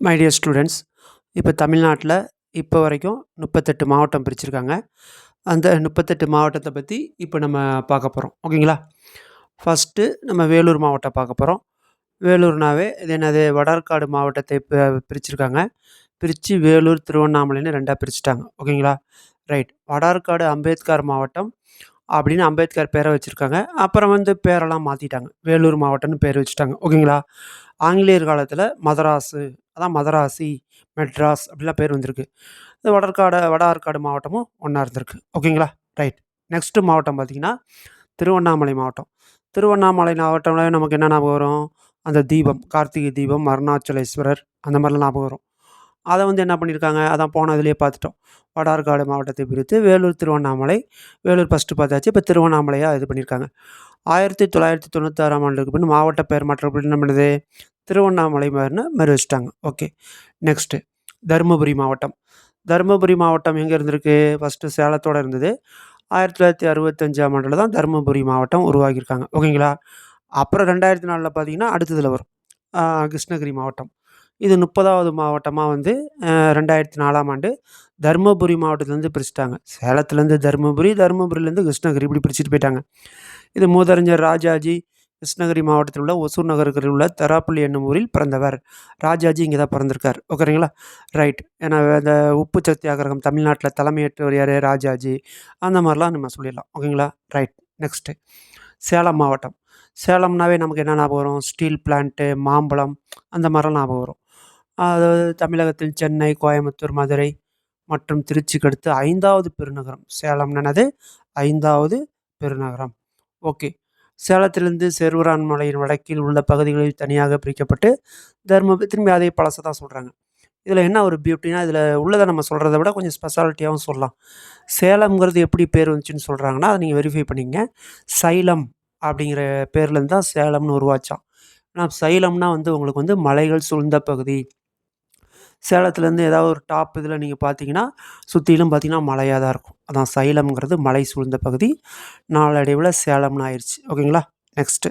My dear students இப்போ தமிழ்நாட்டில் இப்போ வரைக்கும் முப்பத்தெட்டு மாவட்டம் பிரிச்சிருக்காங்க. அந்த முப்பத்தெட்டு மாவட்டத்தை பற்றி இப்போ நம்ம பார்க்க போகிறோம் ஓகேங்களா? ஃபஸ்ட்டு நம்ம வேலூர் மாவட்டம் பார்க்க போகிறோம் வேலூர்னாவே இது என்னது? வடார்காடு மாவட்டத்தை இப்போ பிரித்து வேலூர் திருவண்ணாமலைன்னு ரெண்டாக பிரிச்சுட்டாங்க. ஓகேங்களா? ரைட் வடார்காடு அம்பேத்கர் மாவட்டம் அப்படின்னு அம்பேத்கர் பேரை வச்சுருக்காங்க. அப்புறம் வந்து பேரெல்லாம் மாற்றிட்டாங்க வேலூர் மாவட்டம்னு பேர் வச்சுட்டாங்க. ஓகேங்களா? ஆங்கிலேயர் காலத்தில் மதராஸு அதான் மதராசி மெட்ராஸ் அப்படிலாம் பேர் வந்திருக்கு. இது வடற்காடு வட ஆற்காடு மாவட்டமும் ஒன்றா இருந்திருக்கு. ஓகேங்களா? ரைட். நெக்ஸ்ட்டு மாவட்டம் பார்த்திங்கன்னா திருவண்ணாமலை மாவட்டம். திருவண்ணாமலை மாவட்டம்ல நமக்கு என்ன ஞாபகம் வரும்? அந்த தீபம் கார்த்திகை தீபம் அருணாச்சலேஸ்வரர் அந்த மாதிரிலாம் ஞாபகம் வரும். அதை வந்து என்ன பண்ணியிருக்காங்க? அதான் போனதுலேயே பார்த்துட்டோம். வடார்காடு மாவட்டத்தை பிரித்து வேலூர் திருவண்ணாமலை வேலூர் ஃபஸ்ட்டு பார்த்தாச்சு. இப்போ திருவண்ணாமலையாக இது பண்ணியிருக்காங்க. ஆயிரத்தி தொள்ளாயிரத்தி தொண்ணூத்தாறாம் ஆண்டுக்கு பின் மாவட்ட பெயர் மாற்றம் என்ன பண்ணுது? திருவண்ணாமலை மாதிரின்னு மறுவச்சிட்டாங்க வச்சுட்டாங்க ஓகே நெக்ஸ்ட்டு தருமபுரி மாவட்டம். தருமபுரி மாவட்டம் எங்கே இருந்திருக்கு? ஃபஸ்ட்டு சேலத்தோடு இருந்தது. ஆயிரத்தி தொள்ளாயிரத்தி அறுபத்தஞ்சாம் ஆண்டில் தான் தருமபுரி மாவட்டம் உருவாகியிருக்காங்க ஓகேங்களா அப்புறம் ரெண்டாயிரத்தி நாலில் பார்த்தீங்கன்னா அடுத்ததில் வரும். கிருஷ்ணகிரி மாவட்டம். இது முப்பதாவது மாவட்டமாக வந்து ரெண்டாயிரத்தி நாலாம் ஆண்டு தருமபுரி மாவட்டத்துலேருந்து பிரிச்சுட்டாங்க. சேலத்துலேருந்து தருமபுரி தருமபுரியிலேருந்து கிருஷ்ணகிரி இப்படி பிரிச்சுட்டு போயிட்டாங்க. இது மூதறிஞர் ராஜாஜி கிருஷ்ணகிரி மாவட்டத்தில் உள்ள ஒசூர் நகருக்கு உள்ள தராப்பள்ளி என்னும் ஊரில் பிறந்தவர். ராஜாஜி இங்கே தான் பிறந்திருக்கார். ஓகேங்களா? ரைட். ஏன்னா இந்த உப்பு சத்தியாகிரகம் தமிழ்நாட்டில் தலைமையேற்றவர் யார்? ராஜாஜி. அந்த மாதிரிலாம் நம்ம சொல்லிடலாம். ஓகேங்களா? ரைட். நெக்ஸ்ட்டு. சேலம் மாவட்டம். சேலம்னாவே நமக்கு என்ன ஞாபகம் வரும்? ஸ்டீல் பிளான்ட்டு மாம்பழம் அந்த மாதிரிலாம் ஞாபகம் வரும். அதாவது தமிழகத்தில் சென்னை கோயம்புத்தூர் மதுரை மற்றும் திருச்சிக்கு அடுத்து ஐந்தாவது பெருநகரம். சேலம் ஐந்தாவது பெருநகரம். ஓகே. சேலத்திலிருந்து செருவரான் மலையின் வடக்கில் உள்ள பகுதிகளில் தனியாக பிரிக்கப்பட்டு தர்மபுரி திரும்பி அதே பழசை தான் சொல்கிறாங்க இதில் என்ன ஒரு பியூட்டினா இதில் உள்ளதை நம்ம சொல்கிறத விட கொஞ்சம் ஸ்பெஷாலிட்டியாகவும் சொல்லலாம். சேலம்ங்கிறது எப்படி பேர் வந்துச்சுன்னு சொல்கிறாங்கன்னா அதை நீங்கள் வெரிஃபை பண்ணிங்க சைலம் அப்படிங்கிற பேர்லேருந்து தான் சேலம்னு உருவாச்சான். ஆனால் சைலம்னா வந்து உங்களுக்கு வந்து மலைகள் சூழ்ந்த பகுதி. சேலத்துலேருந்து ஏதாவது ஒரு டாப் இதில் நீங்கள் பார்த்தீங்கன்னா சுற்றிலும் பார்த்தீங்கன்னா மலையாக தான் இருக்கும். அதான் சைலம்ங்கிறது மலை சூழ்ந்த பகுதி. நாளடைவில் சேலம்னு ஆயிடுச்சு ஓகேங்களா? நெக்ஸ்ட்டு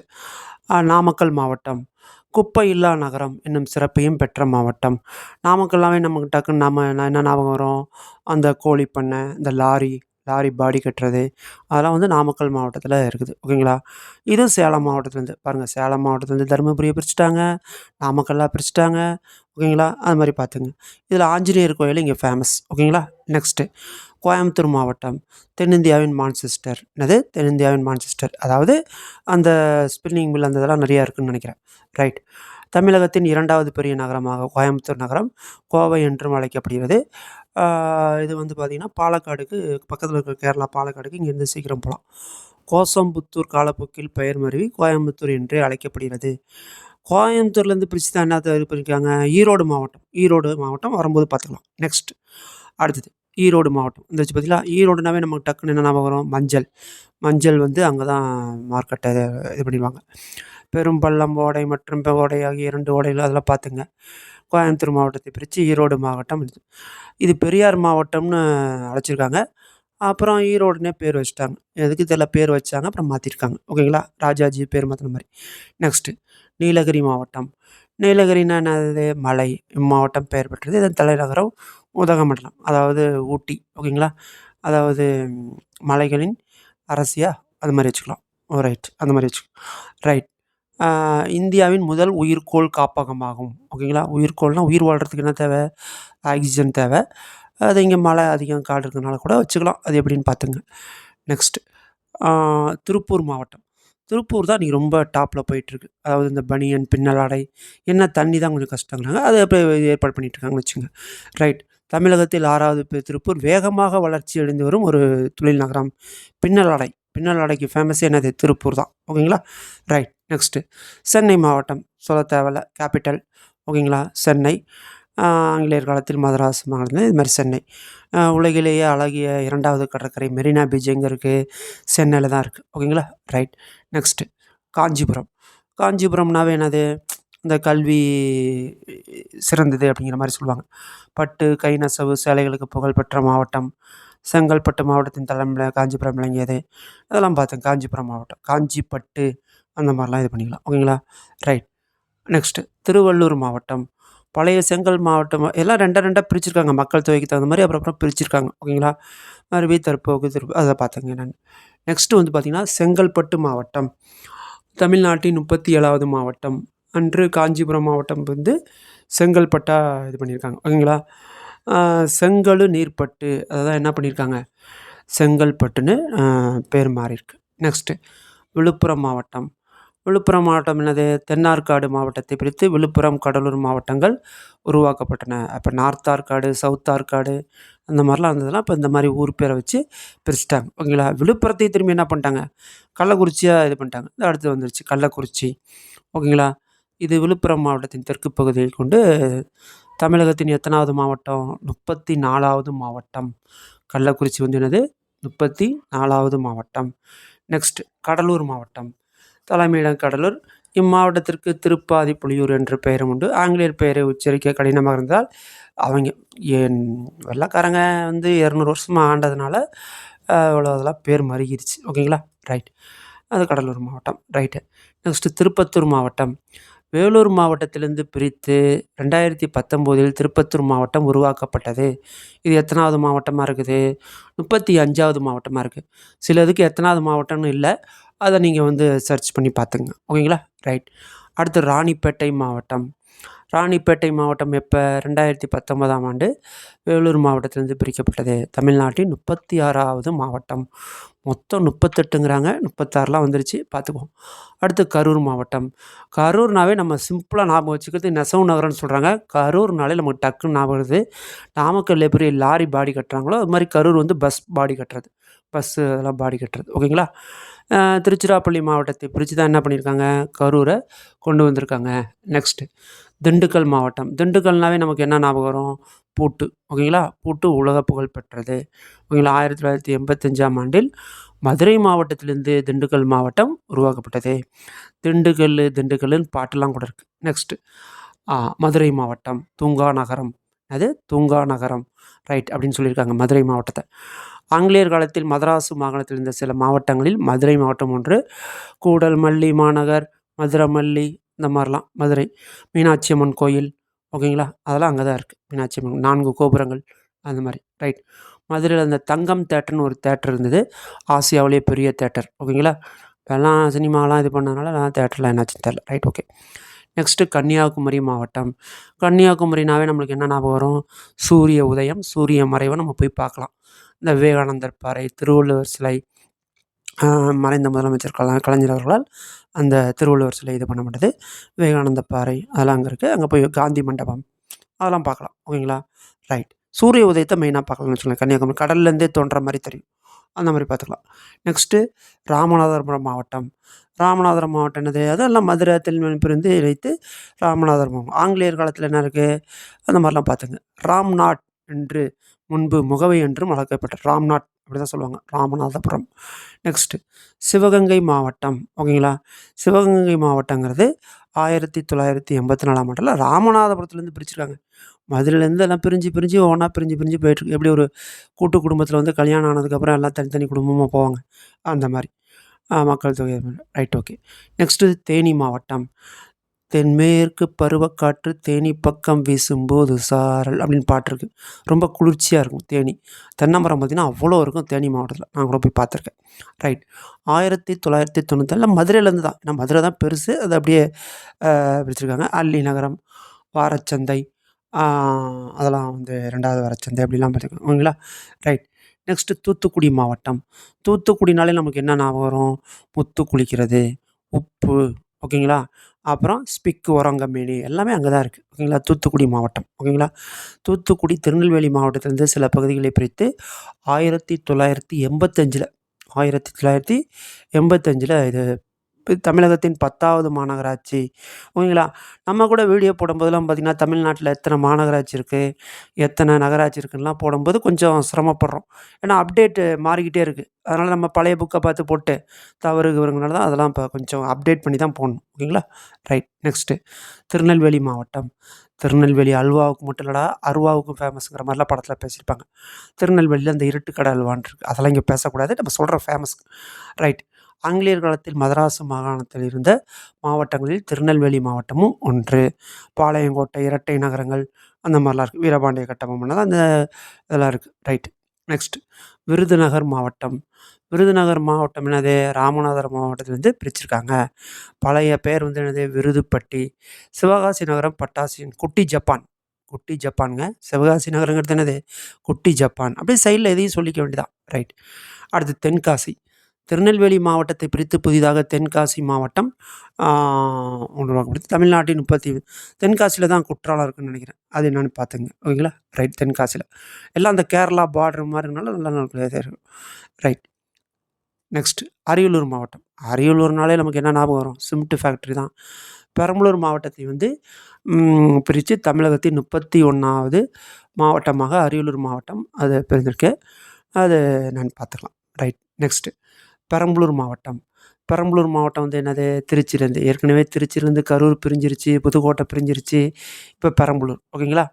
நாமக்கல் மாவட்டம். குப்பை இல்லா நகரம் என்னும் சிறப்பையும் பெற்ற மாவட்டம். நாமக்கல்லாவே நமக்கு டக்குன்னு நம்ம என்ன ஞாபகம் வரும்? அந்த கோழி பண்ணை இந்த லாரி லாரி பாடி கட்டுறது அதெல்லாம் வந்து நாமக்கல் மாவட்டத்தில் இருக்குது. ஓகேங்களா? இதுவும் சேலம் மாவட்டத்துலேருந்து. பாருங்கள் சேலம் மாவட்டத்துலேருந்து தருமபுரியை பிரிச்சுட்டாங்க நாமக்கல்லாக பிரிச்சுட்டாங்க ஓகேங்களா? அது மாதிரி பார்த்துங்க. இதில் ஆஞ்சநேயர் கோயில் இங்கே ஃபேமஸ் ஓகேங்களா? நெக்ஸ்ட்டு கோயம்புத்தூர் மாவட்டம். தென்னிந்தியாவின் மான்செஸ்டர். என்னது? தென்னிந்தியாவின் மான்செஸ்டர். அதாவது அந்த ஸ்பின்னிங் மில் அந்த இதெல்லாம் நிறையா இருக்குதுன்னு நினைக்கிறேன். ரைட் தமிழகத்தின் இரண்டாவது பெரிய நகரமாக கோயம்புத்தூர் நகரம் கோவை என்றும் அழைக்கப்படுகிறது. இது வந்து பார்த்திங்கன்னா பாலக்காடுக்கு பக்கத்தில் இருக்கிற கேரளா பாலக்காடுக்கு இங்கேருந்து சீக்கிரம் போகலாம் கோசம்புத்தூர் காலப்போக்கில் பெயர் மருவி கோயம்புத்தூர் என்றே அழைக்கப்படுகிறது. கோயம்புத்தூர்லேருந்து பிரித்து தான் என்ன பண்ணியிருக்காங்க ஈரோடு மாவட்டம். ஈரோடு மாவட்டம் வரும்போது பார்த்துக்கலாம். நெக்ஸ்ட் அடுத்தது. ஈரோடு மாவட்டம். இந்த வச்சு பார்த்தீங்களா ஈரோடுனாவே நமக்கு டக்குன்னு என்ன ஞாபகம் வரும்? மஞ்சள். மஞ்சள் வந்து அங்கே தான் மார்க்கெட்டை இது பண்ணிடுவாங்க. பெரும்பள்ளம் ஓடை மற்றும் ஓடை ஆகிய இரண்டு ஓடைகள் அதெல்லாம் பார்த்துங்க. கோயம்புத்தூர் மாவட்டத்தை பிரித்து ஈரோடு மாவட்டம் இது. இது பெரியார் மாவட்டம்னு அழைச்சிருக்காங்க. அப்புறம் ஈரோடுனே பேர் வச்சுட்டாங்க. எதுக்கு இதில் பேர் வச்சாங்க அப்புறம் மாற்றிருக்காங்க ஓகேங்களா ராஜாஜி பேர் மாற்றின மாதிரி. நெக்ஸ்ட்டு நீலகிரி மாவட்டம். நீலகிரினா என்னது? மலை. இம்மாவட்டம் பெயர் பெற்றது. இதன் தலைநகரம் உதகமண்டலம் அதாவது ஊட்டி ஓகேங்களா? அதாவது மலைகளின் அரசியா அது மாதிரி வச்சுக்கலாம். ஓ ரைட் அந்த மாதிரி வச்சுக்கலாம். ரைட் இந்தியாவின் முதல் உயிர்கோள் காப்பகமாகும் ஓகேங்களா? உயிர்கோள்னால் உயிர் வாழ்கிறதுக்கு என்ன தேவை? ஆக்சிஜன் தேவை. அது இங்கே மழை அதிகம் காடு இருக்கிறனால கூட வச்சுக்கலாம். அது எப்படின்னு பார்த்துங்க. நெக்ஸ்ட்டு திருப்பூர் மாவட்டம். திருப்பூர் தான் இன்றைக்கி ரொம்ப டாப்பில் போயிட்டுருக்கு. அதாவது இந்த பனியன் பின்னலாடை என்ன தண்ணி தான் கொஞ்சம் கஷ்டங்கிறாங்க. அதை எப்படி ஏற்பாடு பண்ணிகிட்ருக்காங்கன்னு வச்சுங்க. ரைட் தமிழகத்தில் ஆறாவது திருப்பூர் வேகமாக வளர்ச்சி அடைந்து வரும் ஒரு தொழில் நகரம் பின்னலாடை. பின்னலாடைக்கு ஃபேமஸ் என்னது? திருப்பூர் தான். ஓகேங்களா? ரைட் நெக்ஸ்ட்டு சென்னை மாவட்டம் சொல்ல தேவையில்ல கேபிட்டல் ஓகேங்களா? சென்னை. ஆங்கிலேயர் காலத்தில் மதராஸ் மாநிலம் இது மாதிரி சென்னை. உலகிலேயே அழகிய இரண்டாவது கடற்கரை மெரினா பீச் எங்கே இருக்குது சென்னையில் தான் இருக்குது ஓகேங்களா? Right next Kanchipuram. காஞ்சிபுரம்னாவே என்னது? இந்த கல்வி சிறந்தது அப்படிங்கிற மாதிரி சொல்லுவாங்க. பட்டு கை நெசவு சேலைகளுக்கு புகழ்பெற்ற மாவட்டம் செங்கல்பட்டு மாவட்டத்தின் தலைமையில் காஞ்சிபுரம் விளங்கியது. அதெல்லாம் பார்த்தேன். காஞ்சிபுரம் மாவட்டம். காஞ்சிப்பட்டு அந்த மாதிரிலாம் இது பண்ணிக்கலாம். ஓகேங்களா? ரைட். நெக்ஸ்ட்டு. திருவள்ளூர் மாவட்டம். பழைய செங்கல் மாவட்டம். எல்லாம் ரெண்டாக ரெண்டாக பிரிச்சிருக்காங்க. மக்கள் தொகைக்கு தகுந்த மாதிரி அப்புறம் அப்புறம் பிரிச்சிருக்காங்க. ஓகேங்களா? மறுபடியும் தற்போக்கு திருப்பு அதை பார்த்தேங்க நான். நெக்ஸ்ட்டு வந்து பார்த்திங்கன்னா செங்கல்பட்டு மாவட்டம். தமிழ்நாட்டின் முப்பத்தி ஏழாவது மாவட்டம். அன்று காஞ்சிபுரம் மாவட்டம் வந்து செங்கல்பட்டாக இது பண்ணியிருக்காங்க. ஓகேங்களா? செங்கல் நீர்ப்பட்டு அதை தான் என்ன பண்ணியிருக்காங்க? செங்கல்பட்டுன்னு பேர் மாறியிருக்கு. நெக்ஸ்ட்டு விழுப்புரம் மாவட்டம். விழுப்புரம் மாவட்டம் என்னது? தென்னார்காடு மாவட்டத்தை பிரித்து விழுப்புரம் கடலூர் மாவட்டங்கள் உருவாக்கப்பட்டன. அப்போ நார்த் ஆற்காடு சவுத் ஆற்காடு அந்த மாதிரிலாம் இருந்ததுலாம் இப்போ இந்த மாதிரி ஊர் பேரை வச்சு பிரிச்சிட்டாங்க. ஓகேங்களா? விழுப்புரத்தை திரும்பி என்ன பண்ணிட்டாங்க? கள்ளக்குறிச்சியாக இது பண்ணிட்டாங்க. இந்த அடுத்து வந்துருச்சு. கள்ளக்குறிச்சி. ஓகேங்களா? இது விழுப்புரம் மாவட்டத்தின் தெற்கு பகுதியில் கொண்டு தமிழகத்தின் எத்தனாவது மாவட்டம்? முப்பத்தி நாலாவது மாவட்டம். கள்ளக்குறிச்சி வந்து என்னது? முப்பத்தி நாலாவது மாவட்டம். நெக்ஸ்ட் கடலூர் மாவட்டம். தலைமையிடம் கடலூர். இம்மாவட்டத்திற்கு திருப்பாதி புலியூர் என்ற பெயரும் உண்டு. ஆங்கிலேயர் பெயரை உச்சரிக்க கடினமாக இருந்தால் அவங்க என் வெள்ளக்காரங்க வந்து இரநூறு வருஷமாக ஆண்டதுனால இவ்வளோ அதெல்லாம் பேர் மருகிருச்சு ஓகேங்களா ரைட் அது கடலூர் மாவட்டம். ரைட்டு நெக்ஸ்ட்டு திருப்பத்தூர் மாவட்டம். வேலூர் மாவட்டத்திலிருந்து பிரித்து ரெண்டாயிரத்தி பத்தொம்போதில் திருப்பத்தூர் மாவட்டம் உருவாக்கப்பட்டது. இது எத்தனாவது மாவட்டமாக இருக்குது? முப்பத்தி அஞ்சாவது மாவட்டமாக இருக்குது சிலதுக்கு எத்தனாவது மாவட்டம்னு இல்லை. அதை நீங்கள் வந்து சர்ச் பண்ணி பார்த்துங்க ஓகேங்களா? ரைட் அடுத்து ராணிப்பேட்டை மாவட்டம். ராணிப்பேட்டை மாவட்டம் எப்போ? ரெண்டாயிரத்தி பத்தொன்பதாம் ஆண்டு வேலூர் மாவட்டத்திலேருந்து பிரிக்கப்பட்டது. தமிழ்நாட்டின் முப்பத்தி ஆறாவது மாவட்டம். மொத்தம் முப்பத்தெட்டுங்கிறாங்க. முப்பத்தாறுலாம் வந்துருச்சு. பார்த்துக்குவோம். அடுத்து கரூர் மாவட்டம். கரூர்னாவே நம்ம சிம்பிளாக ஞாபகம் வச்சுக்கிறது நெசவு நகரம்னு சொல்கிறாங்க கரூர்னாலே நமக்கு டக்குன்னு ஞாபகம் வருது. நாமக்கல் எப்படி லாரி பாடி கட்டுறாங்களோ அது மாதிரி கரூர் வந்து பஸ் பாடி கட்டுறது. பஸ்ஸு அதெல்லாம் பாடி கட்டுறது. ஓகேங்களா? திருச்சிராப்பள்ளி மாவட்டத்தை பிரித்து தான் என்ன பண்ணியிருக்காங்க கரூரை கொண்டு வந்திருக்காங்க. நெக்ஸ்ட்டு திண்டுக்கல் மாவட்டம். திண்டுக்கல்னாவே நமக்கு என்ன ஞாபகம் வரும்? பூட்டு. ஓகேங்களா? பூட்டு உலக புகழ் பெற்றது. ஓகேங்களா? ஆயிரத்தி தொள்ளாயிரத்தி எண்பத்தஞ்சாம் ஆண்டில் மதுரை மாவட்டத்திலேருந்து திண்டுக்கல் மாவட்டம் உருவாக்கப்பட்டது. திண்டுக்கல் திண்டுக்கல்னு பாட்டெல்லாம் கூட இருக்குது நெக்ஸ்ட்டு மதுரை மாவட்டம் தூங்கா நகரம். அது தூங்கா நகரம். ரைட் அப்படின்னு சொல்லியிருக்காங்க மதுரை மாவட்டத்தை. ஆங்கிலேயர் காலத்தில் மதராசு மாகாணத்தில் இருந்த சில மாவட்டங்களில் மதுரை மாவட்டம் ஒன்று கூடல் மல்லி மாநகர் மதுரமல்லி இந்த மாதிரிலாம் மதுரை மீனாட்சி அம்மன் கோயில் ஓகேங்களா? அதெல்லாம் அங்கே தான் இருக்குது மீனாட்சி அம்மன் நான்கு கோபுரங்கள் அந்த மாதிரி. ரைட். மதுரையில் அந்த தங்கம் தேட்டர்னு ஒரு தேட்டர் இருந்தது. ஆசியாவிலேயே பெரிய தேட்டர் ஓகேங்களா? இப்போல்லாம் சினிமாலாம் இது பண்ணதுனால நான் தேட்டரில் என்னாச்சுன்னு தெரில ரைட் ஓகே. நெக்ஸ்ட்டு கன்னியாகுமரி மாவட்டம். கன்னியாகுமரினாவே நம்மளுக்கு என்ன ஞாபகம் வரும்? சூரிய உதயம் சூரிய மறைவை நம்ம போய் பார்க்கலாம். இந்த விவேகானந்தர் பாறை திருவள்ளுவர் சிலை மறைந்த முதலமைச்சர் கல கலைஞர் அவர்களால் அந்த திருவள்ளுவர் சிலை இது பண்ணப்பட்டது. விவேகானந்த பாறை அதெல்லாம் அங்கே இருக்குது அங்கே போய் காந்தி மண்டபம் அதெல்லாம் பார்க்கலாம். ஓகேங்களா? ரைட் சூரிய உதயத்தை மெயினாக பார்க்கலாம்னு வச்சுக்கோங்க கன்னியாகுமரி கடல்லேருந்தே தோன்ற மாதிரி தெரியும். அந்த மாதிரி பார்த்துக்கலாம். நெக்ஸ்ட்டு ராமநாதபுரம் மாவட்டம். ராமநாதபுரம் மாவட்டம் என்னது? அதெல்லாம் மதுரை தென்மணி பிரிந்து இணைத்து ராமநாதபுரம். ஆங்கிலேயர் காலத்தில் என்ன இருக்குது அந்த மாதிரிலாம் பார்த்துங்க. ராம்நாட் என்று முன்பு முகவை என்றும் அழைக்கப்பட்ட ராம்நாட் அப்படி தான் சொல்லுவாங்க. ராமநாதபுரம். நெக்ஸ்ட்டு சிவகங்கை மாவட்டம். ஓகேங்களா? சிவகங்கை மாவட்டங்கிறது ஆயிரத்தி தொள்ளாயிரத்தி எண்பத்தி நாலாம் ஆண்டில் ராமநாதபுரத்துலேருந்து பிரிச்சிருக்காங்க. மதுரையிலேருந்து எல்லாம் பிரிஞ்சு பிரிஞ்சு ஒவ்வொன்றா பிரிஞ்சு பிரிஞ்சு போயிட்டுருக்கு. எப்படி ஒரு கூட்டு குடும்பத்தில் வந்து கல்யாணம் ஆனதுக்கப்புறம் எல்லாம் தனித்தனி குடும்பமாக போவாங்க? அந்த மாதிரி. மக்கள் தொகை. Right okay. நெக்ஸ்ட்டு தேனி மாவட்டம். தென்மேற்கு பருவக்காற்று தேனி பக்கம் வீசும்போது சாரல் அப்படின்னு பாட்டிருக்கு ரொம்ப குளிர்ச்சியாக இருக்கும் தேனி. தென்னமரம் பார்த்திங்கன்னா அவ்வளோ இருக்கும் தேனி மாவட்டத்தில். நான் கூட போய் பார்த்துருக்கேன். ரைட். ஆயிரத்தி தொள்ளாயிரத்தி தொண்ணூத்தேழில் மதுரையிலேருந்து தான். ஏன்னா மதுரை தான் பெருசு. அது அப்படியே பிரிச்சிருக்காங்க. அல்லி நகரம் வாரச்சந்தை அதெல்லாம் வந்து ரெண்டாவது வர சந்தை அப்படிலாம் பார்த்துக்கோங்க ஓகேங்களா? ரைட். நெக்ஸ்ட்டு தூத்துக்குடி மாவட்டம். தூத்துக்குடினாலே நமக்கு என்ன ஞாபகம் வரும்? முத்து குளிக்கிறது உப்பு ஓகேங்களா? அப்புறம் ஸ்பிக்கு உரங்கமேனி எல்லாமே அங்கே தான் இருக்குது. ஓகேங்களா? தூத்துக்குடி மாவட்டம். ஓகேங்களா? தூத்துக்குடி திருநெல்வேலி மாவட்டத்திலேருந்து சில பகுதிகளை பிரித்து ஆயிரத்தி தொள்ளாயிரத்தி எண்பத்தஞ்சில் ஆயிரத்தி தொள்ளாயிரத்தி எண்பத்தஞ்சில் இது தமிழகத்தின் பத்தாவது மாநகராட்சி. ஓகேங்களா? நம்ம கூட வீடியோ போடும்போதெல்லாம் பார்த்திங்கன்னா தமிழ்நாட்டில் எத்தனை மாநகராட்சி இருக்குது எத்தனை நகராட்சி இருக்குதுலாம் போடும்போது கொஞ்சம் சிரமப்படுறோம். ஏன்னா அப்டேட்டு மாறிக்கிட்டே இருக்குது அதனால் நம்ம பழைய புக்கை பார்த்து போட்டு தவறு வருங்கனால தான் அதெல்லாம் இப்போ கொஞ்சம் அப்டேட் பண்ணி தான் போடணும். ஓகேங்களா? ரைட். நெக்ஸ்ட்டு. திருநெல்வேலி மாவட்டம். திருநெல்வேலி அல்வாவுக்கு மட்டும் இல்லடா அருவாவுக்கும் ஃபேமஸுங்கிற மாதிரிலாம் படத்தில் பேசியிருப்பாங்க. திருநெல்வேலியில் அந்த இருட்டுக்கடை அல்வான் இருக்குது அதெல்லாம் இங்கே பேசக்கூடாது. நம்ம சொல்கிற ஃபேமஸ். ரைட். ஆங்கிலேயர் காலத்தில் மதராசு மாகாணத்தில் இருந்த மாவட்டங்களில் திருநெல்வேலி மாவட்டமும் ஒன்று. பாளையங்கோட்டை இரட்டை நகரங்கள் அந்த மாதிரிலாம் இருக்குது வீரபாண்டிய கட்டபொம்மன் பண்ணது அந்த இதெல்லாம் இருக்குது ரைட் நெக்ஸ்ட் விருதுநகர் மாவட்டம். விருதுநகர் மாவட்டம் என்னது? ராமநாதபுரம் மாவட்டத்திலேருந்து பிரிச்சிருக்காங்க. பழைய பேர் வந்து என்னது? விருதுப்பட்டி. சிவகாசி நகரம் பட்டாசின் குட்டி ஜப்பான். குட்டி ஜப்பானுங்க. சிவகாசி நகரங்கிறது என்னது? குட்டி ஜப்பான். அப்படியே சைடில் எதையும் சொல்லிக்க வேண்டியதான் ரைட் அடுத்து தென்காசி. திருநெல்வேலி மாவட்டத்தை பிரித்து புதிதாக தென்காசி மாவட்டம் உருவாக்கப்படுது தமிழ்நாட்டின் முப்பத்தி தென்காசியில் தான் குற்றாலம் இருக்குன்னு நினைக்கிறேன். அது என்னென்னு பார்த்துங்க. ஓகேங்களா? ரைட் தென்காசியில். எல்லாம் அந்த கேரளா பார்டர் மாதிரி நல்ல நல்லா நல்லா இருக்கும் ரைட் நெக்ஸ்ட் அரியலூர் மாவட்டம். அரியலூர்னாலே நமக்கு என்ன ஞாபகம் வரும்? சிமெண்ட் ஃபேக்ட்ரி தான். பெரம்பலூர் மாவட்டத்தை வந்து பிரித்து தமிழகத்தின் முப்பத்தி ஒன்றாவது மாவட்டமாக அரியலூர் மாவட்டம் அது பிரிந்திருக்கு. அது நான் பார்த்துக்கலாம். ரைட் நெக்ஸ்ட்டு பெரம்பலூர் மாவட்டம். பெரம்பலூர் மாவட்டம் வந்து என்னது? திருச்சிலேருந்து ஏற்கனவே திருச்சிலேருந்து கரூர் பிரிஞ்சிருச்சு புதுக்கோட்டை பிரிஞ்சிருச்சு. இப்போ பெரம்பலூர். ஓகேங்களா?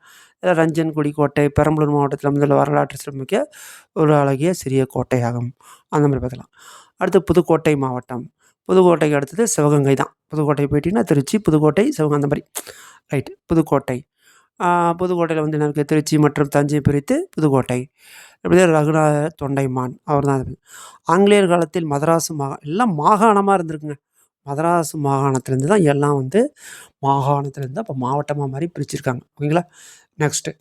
ரஞ்சன்குடி கோட்டை பெரம்பலூர் மாவட்டத்தில் வந்து வரலாற்று சிறப்புமிக்க ஒரு அழகிய சிறிய கோட்டையாகும். அந்த மாதிரி பார்க்கலாம் அடுத்து புதுக்கோட்டை மாவட்டம். புதுக்கோட்டைக்கு அடுத்தது சிவகங்கை தான். புதுக்கோட்டை போயிட்டிங்கன்னா திருச்சி புதுக்கோட்டை சிவகங்கை அந்த மாதிரி. ரைட் புதுக்கோட்டை. புதுக்கோட்டையில் வந்து என்ன இருக்குது திருச்சி மற்றும் தஞ்சை பிரித்து புதுக்கோட்டை. இப்படியே ரகுநாத தொண்டைமான். அவர் தான் ஆங்கிலேயர் காலத்தில் மதராசு மாகா எல்லாம் மாகாணமாக இருந்திருக்குங்க. மதராசு மாகாணத்துலேருந்து தான் எல்லாம் வந்து மாகாணத்துலேருந்து அப்போ மாவட்டமாக மாதிரி பிரிச்சிருக்காங்க. ஓகேங்களா? நெக்ஸ்ட்டு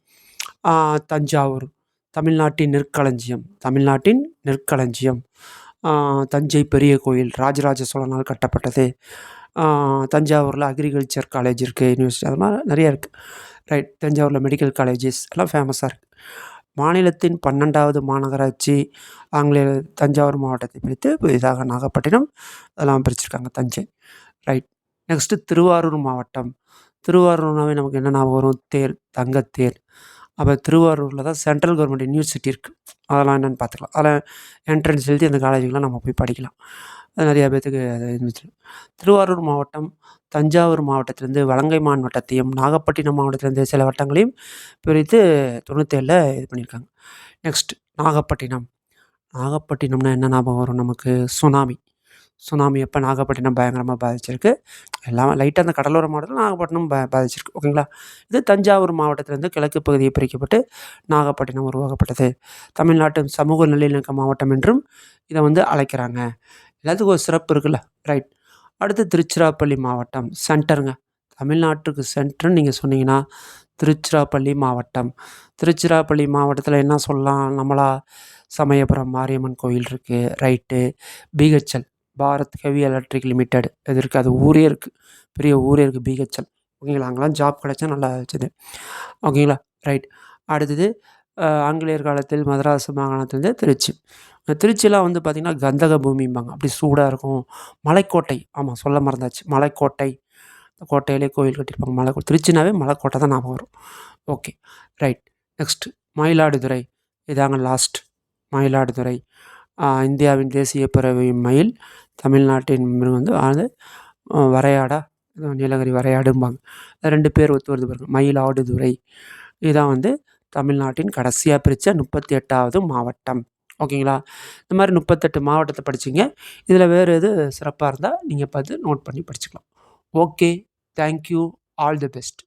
தஞ்சாவூர். தமிழ்நாட்டின் நெற்களஞ்சியம். தமிழ்நாட்டின் நெற்களஞ்சியம். தஞ்சை பெரிய கோயில். ராஜராஜ சோழனால் கட்டப்பட்டது. தஞ்சாவூரில் அக்ரிகல்ச்சர் காலேஜ் இருக்குது யூனிவர்சிட்டி அது மாதிரி நிறையா இருக்குது ரைட் தஞ்சாவூரில் மெடிக்கல் காலேஜஸ் எல்லாம் ஃபேமஸாக இருக்குது மாநிலத்தின் பன்னெண்டாவது மாநகராட்சி ஆங்கிலேய தஞ்சாவூர் மாவட்டத்தை பிரித்து புதிதாக நாகப்பட்டினம் அதெல்லாம் பிரிச்சிருக்காங்க தஞ்சை. ரைட் நெக்ஸ்ட்டு திருவாரூர் மாவட்டம். திருவாரூர்னாவே நமக்கு என்ன ஞாபகம் வரும்? தேர் தங்கத்தேர். அப்போ திருவாரூரில் தான் சென்ட்ரல் கவர்மெண்ட் யூனிவர்சிட்டி இருக்குது அதெல்லாம் என்னென்னு பார்த்துக்கலாம். அதில் என்ட்ரன்ஸ் எழுதி அந்த காலேஜுக்கெலாம் நம்ம போய் படிக்கலாம். அது நிறையா பேர்த்துக்கு அது இருந்துச்சு. திருவாரூர் மாவட்டம் தஞ்சாவூர் மாவட்டத்திலேருந்து வலங்கை மாவட்டத்தையும் நாகப்பட்டினம் மாவட்டத்திலேருந்து சில வட்டங்களையும் பிரித்து தொண்ணூற்றேழில் இது பண்ணியிருக்காங்க. நெக்ஸ்ட் நாகப்பட்டினம். நாகப்பட்டினம்னா என்ன ஞாபகம் வரும் நமக்கு? சுனாமி. சுனாமி அப்போ நாகப்பட்டினம் பயங்கரமாக பாதிச்சிருக்கு? எல்லாம் லைட்டாக அந்த கடலோர மாவட்டத்தில் நாகப்பட்டினம் பா பாதிச்சிருக்கு. ஓகேங்களா இது தஞ்சாவூர் மாவட்டத்திலேருந்து கிழக்கு பகுதியை பிரிக்கப்பட்டு நாகப்பட்டினம் உருவாக்கப்பட்டது. தமிழ்நாட்டின் சமூக நல்லிணக்க மாவட்டம் என்றும் இதை வந்து அழைக்கிறாங்க. எல்லாத்துக்கும் ஒரு சிறப்பு இருக்குல்ல? ரைட் அடுத்து திருச்சிராப்பள்ளி மாவட்டம் சென்டருங்க தமிழ்நாட்டுக்கு சென்டர்னு நீங்கள் சொன்னீங்கன்னா திருச்சிராப்பள்ளி மாவட்டம். திருச்சிராப்பள்ளி மாவட்டத்தில் என்ன சொல்லலாம்? நம்மளா சமயபுரம் மாரியம்மன் கோயில் இருக்குது right BHEL Bharat heavy electric limited. இது இருக்குது அது ஊரே இருக்குது பெரிய ஊரே இருக்குது பிஹெச்எல் ஓகேங்களா? அங்கெல்லாம் ஜாப் கிடச்சா நல்லா வச்சுது ஓகேங்களா? ரைட் அடுத்தது ஆங்கிலேயர் காலத்தில் மதராஸ் மாகாணத்துலேருந்து திருச்சி. திருச்சிலாம் வந்து பார்த்திங்கன்னா கந்தக பூமிம்பாங்க அப்படி சூடாக இருக்கும். மலைக்கோட்டை. ஆமாம் சொல்ல மறந்தாச்சு. மலைக்கோட்டை. கோட்டையிலே கோயில் கட்டியிருப்பாங்க. மலைக்கோ திருச்சினாவே மலைக்கோட்டை தான் ஞாபகம் வரும். ஓகே. Right next Mayiladuthurai. இதாங்க லாஸ்ட் மயிலாடுதுறை. இந்தியாவின் தேசிய பறவை மயில். தமிழ்நாட்டின் மிருகம் வந்து அது வரையாடா. நீலகிரி வரையாடும்பாங்க. ரெண்டு பேர் ஒத்து வருது பாருங்க. மயிலாடுதுறை. இதுதான் வந்து தமிழ்நாட்டின் கடைசியாக பிரித்த முப்பத்தி எட்டாவது மாவட்டம். ஓகேங்களா? இந்த மாதிரி முப்பத்தெட்டு மாவட்டத்தை படிச்சிங்க. இதில் வேறு எது சிறப்பாக இருந்தால் நீங்கள் பார்த்து நோட் பண்ணி படிச்சுக்கலாம். Okay. Thank you all the best